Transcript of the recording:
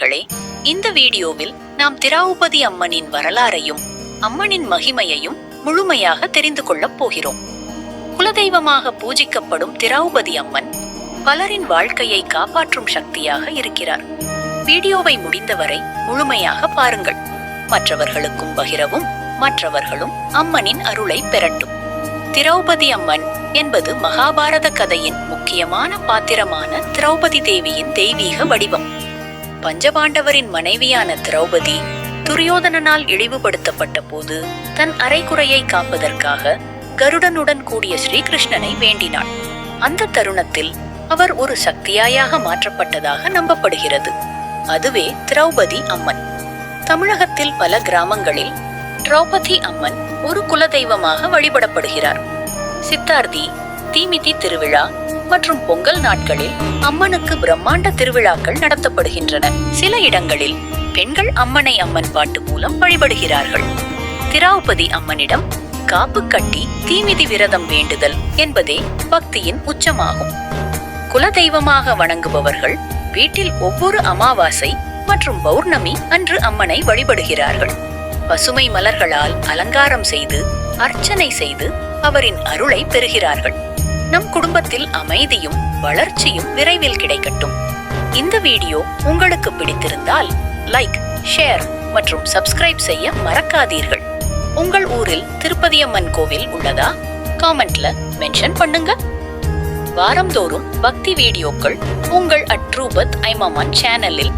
நேயர்களே இந்த வீடியோவில் நாம் திராவுபதி அம்மனின் வரலாறையும் அம்மனின் மகிமையையும் முழுமையாக தெரிந்து கொள்ளப் போகிறோம். குலதெய்வமாக பூஜிக்கப்படும் திராவுபதி அம்மன் பலரின் வாழ்க்கையை காப்பாற்றும் சக்தியாக இருக்கிறார். வீடியோவை முடிந்தவரை முழுமையாக பாருங்கள். மற்றவர்களுக்கும் பகிரவும் மற்றவர்களும் அம்மனின் அருளை பெறட்டும் திரௌபதி அம்மன் என்பது மகாபாரத கதையின் முக்கியமான பாத்திரமான திரௌபதி தேவியின் தெய்வீக வடிவம். பஞ்சபாண்டவரின் மனைவியான திரௌபதி துரியோதனனால் இழிவுபடுத்தப்பட்ட போது தன் அரைக்குறையை காப்பதற்காக கருடனுடன் கூடிய ஸ்ரீகிருஷ்ணனை வேண்டினாள். அந்த தருணத்தில் அவர் ஒரு சக்தியாயாக மாற்றப்பட்டதாக நம்பப்படுகிறது. அதுவே திரௌபதி அம்மன். தமிழகத்தில் பல கிராமங்களில் திரௌபதி அம்மன் ஒரு குலதெய்வமாக வழிபடப்படுகிறார். சித்தார்த்தி தீமிதி திருவிழா மற்றும் பொங்கல் நாட்களில் அம்மனுக்கு பிரம்மாண்ட திருவிழாக்கள் நடத்தப்படுகின்றன. சில இடங்களில் பெண்கள் அம்மனை அம்மன் பாட்டு மூலம் வழிபடுகிறார்கள். திராவுபதி அம்மனிடம் காப்பு கட்டி தீமிதி விரதம் வேண்டுதல் என்பதே பக்தியின் உச்சமாகும். குலதெய்வமாக வணங்குபவர்கள் வீட்டில் ஒவ்வொரு அமாவாசை மற்றும் பௌர்ணமி அன்று அம்மனை வழிபடுகிறார்கள். பசுமை மலர்களால் அலங்காரம் செய்து அர்ச்சனை செய்து அவரின் அருளை பெறுகிறார்கள். நம் குடும்பத்தில் அமைதியும் வளர்ச்சியும் விரைவில் கிடைக்கட்டும். இந்த வீடியோ உங்களுக்கு பிடித்திருந்தால் லைக் ஷேர் மற்றும் சப்ஸ்கிரைப் செய்ய மறக்காதீர்கள். உங்கள் ஊரில் திருப்பதியம்மன் கோவில் உள்ளதா? காமெண்ட்ல மென்ஷன் பண்ணுங்க. வாரந்தோறும் பக்தி வீடியோக்கள் உங்கள் அட்ரூபத் ஐமாமான் சேனலில்